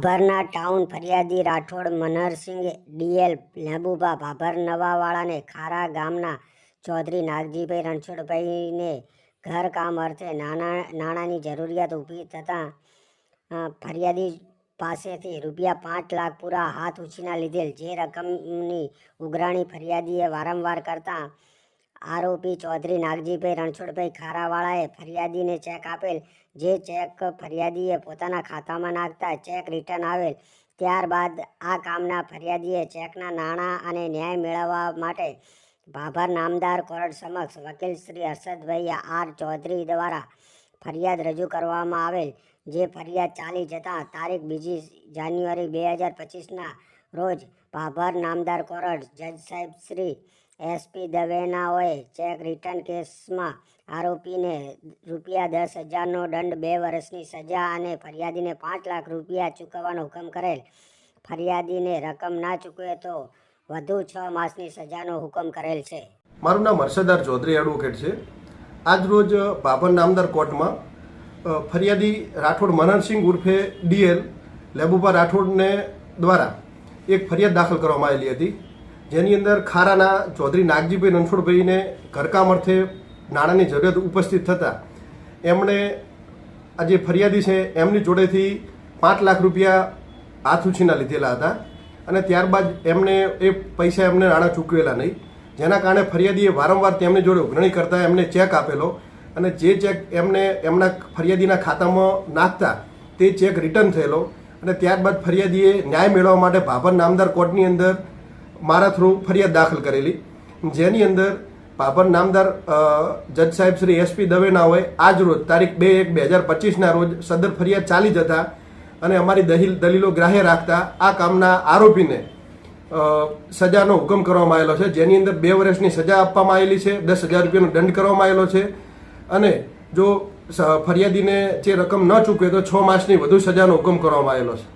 ભાભરના town ફરિયાદી Rathod Manharsinh DL Mehbooba, Bhabhar નવાવાળાને ખારા ગામના ચૌધરી નાગજીભાઈ રણછોડભાઈને ઘરકામ અર્થે નાના, નાણાંની જરૂરિયાત ઊભી થતાં ફરિયાદી પાસેથી રૂપિયા પાંચ લાખ પૂરા હાથ ઉછીના લીધેલ. જે રકમની ઉઘરાણી ફરિયાદીએ વારંવાર કરતાં આરોપી ચૌધરી નાગજીભાઈ રણછોડભાઈ ખારાવાળાએ ફરિયાદીને ચેક આપેલ. જે ચેક ફરિયાદીએ પોતાના ખાતામાં નાખતા ચેક રિટર્ન આવેલ. ત્યારબાદ આ કામના ફરિયાદીએ ચેકના નાણાં અને ન્યાય મેળવવા માટે ભાભર નામદાર કોર્ટ સમક્ષ વકીલ શ્રી હર્ષદભાઈ આર ચૌધરી દ્વારા ફરિયાદ રજૂ કરવામાં આવેલ. જે ફરિયાદ ચાલી જતાં તારીખ બીજી જાન્યુઆરી બે હજાર પચીસના રોજ ભાભર નામદાર કોર્ટ જજ સાહેબ શ્રી એસપી દવેનાઓએ ચેક રિટર્ન કેસમાં આરોપીને રૂપિયા દસ હજારનો દંડ બે વર્ષની સજા અને ફરિયાદીને પાંચ લાખ રૂપિયા ચૂકવવાનો હુકમ કરેલ. ફરિયાદીને રકમ ના ચૂકવે તો વધુ છ માસની સજાનો હુકમ કરેલ છે. મારું નામ હર્ષદાર ચૌધરી એડવોકેટ છે. આજરોજ બાબર નામદાર કોર્ટમાં ફરિયાદી રાઠોડ મનનસિંહ ઉર્ફે ડીએલ લેબુભા રાઠોડને દ્વારા એક ફરિયાદ દાખલ કરવામાં આવેલી હતી. જેની અંદર ખારાના ચૌધરી નાગજીભાઈ રણછોડભાઈને ઘરકામ અર્થે નાણાંની જરૂરિયાત ઉપસ્થિત થતાં એમણે આ જે ફરિયાદી છે એમની જોડેથી પાંચ લાખ રૂપિયા હાથ ઉછીના લીધેલા હતા અને ત્યારબાદ એમને એ પૈસા એમને નાણાં ચૂકવેલા નહીં. જેના કારણે ફરિયાદીએ વારંવાર તેમની જોડે ઉઘરણી કરતા એમને ચેક આપેલો અને જે ચેક એમને એમના ફરિયાદીના ખાતામાં નાખતા તે ચેક રિટર્ન થયેલો અને ત્યારબાદ ફરિયાદીએ ન્યાય મેળવવા માટે ભાભર નામદાર કોર્ટની અંદર મારા થ્રુ ફરિયાદ દાખલ કરેલી. જેની અંદર પાપર નામદાર જજ સાહેબ શ્રી એસપી દવેનાઓએ આજ રોજ તારીખ બે એક બે હજાર પચીસના રોજ સદર ફરિયાદ ચાલી જતા અને અમારી દલીલ દલીલો ગ્રાહ્ય રાખતા આ કામના આરોપીને સજાનો હુકમ કરવામાં આવેલો છે. જેની અંદર બે વર્ષની સજા આપવામાં આવેલી છે, દસ હજાર રૂપિયાનો દંડ કરવામાં આવેલો છે. અને જો ફરિયાદીને જે રકમ ન ચૂકવે તો છ માસની વધુ સજાનો હુકમ કરવામાં આવેલો છે.